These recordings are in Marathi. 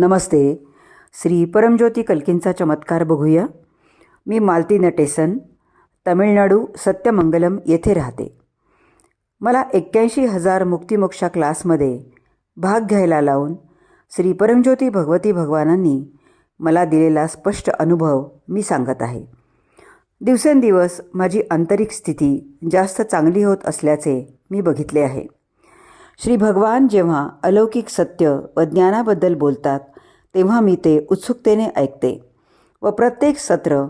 नमस्ते. श्री परमज्योती कल्कींचा चमत्कार बघूया. मी मालती नटेसन तमिळनाडू सत्यमंगलम येथे राहते. मला एक्क्याऐंशी हजार मुक्तिमोक्षा क्लासमध्ये भाग घ्यायला लावून श्री परमज्योती भगवती भगवानांनी मला दिलेला स्पष्ट अनुभव मी सांगत आहे. दिवसेंदिवस माझी आंतरिक स्थिती जास्त चांगली होत असल्याचे मी बघितले आहे. श्री भगवान जेव्हा अलौकिक सत्य व ज्ञानाबद्दल बोलतात तेव्हा मी ते उत्सुकतेने ऐकते व प्रत्येक सत्र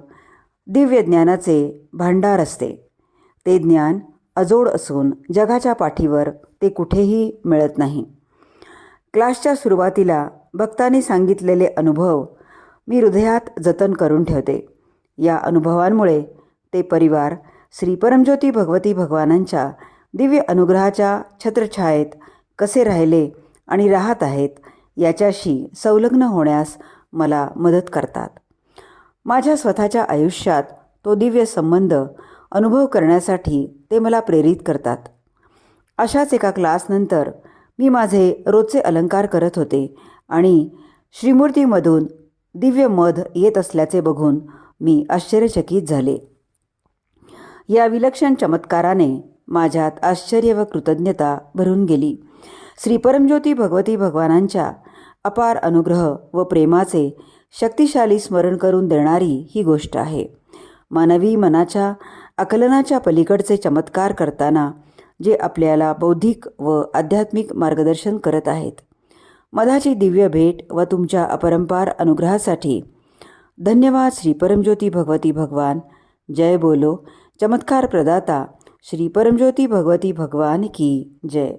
दिव्य ज्ञानाचे भांडार असते. ते ज्ञान अजोड असून जगाच्या पाठीवर ते कुठेही मिळत नाही. क्लासच्या सुरुवातीला भक्तांनी सांगितलेले अनुभव मी हृदयात जतन करून ठेवते. या अनुभवांमुळे ते परिवार श्री परमज्योती भगवती भगवानांच्या दिव्य अनुग्रहाच्या छत्रछायेत कसे राहिले आणि राहत आहेत याच्याशी संलग्न होण्यास मला मदत करतात. माझ्या स्वतःच्या आयुष्यात तो दिव्य संबंध अनुभव करण्यासाठी ते मला प्रेरित करतात. अशाच एका क्लासनंतर मी माझे रोजचे अलंकार करत होते आणि श्रीमूर्तीमधून दिव्य मध येत असल्याचे बघून मी आश्चर्यचकित झाले. या विलक्षण चमत्काराने माझ्यात आश्चर्य व कृतज्ञता भरून गेली. श्री परमज्योती भगवती भगवानांच्या अपार अनुग्रह व प्रेमाचे शक्तिशाली स्मरण करून देणारी ही गोष्ट आहे. मानवी मनाच्या आकलनाच्या पलीकडचे चमत्कार करताना जे आपल्याला बौद्धिक व आध्यात्मिक मार्गदर्शन करत आहेत. मधाची दिव्य भेट व तुमच्या अपरंपार अनुग्रहासाठी धन्यवाद श्री परमज्योती भगवती भगवान. जय बोलो. चमत्कार प्रदाता श्री परमज्योती भगवती भगवान की जय.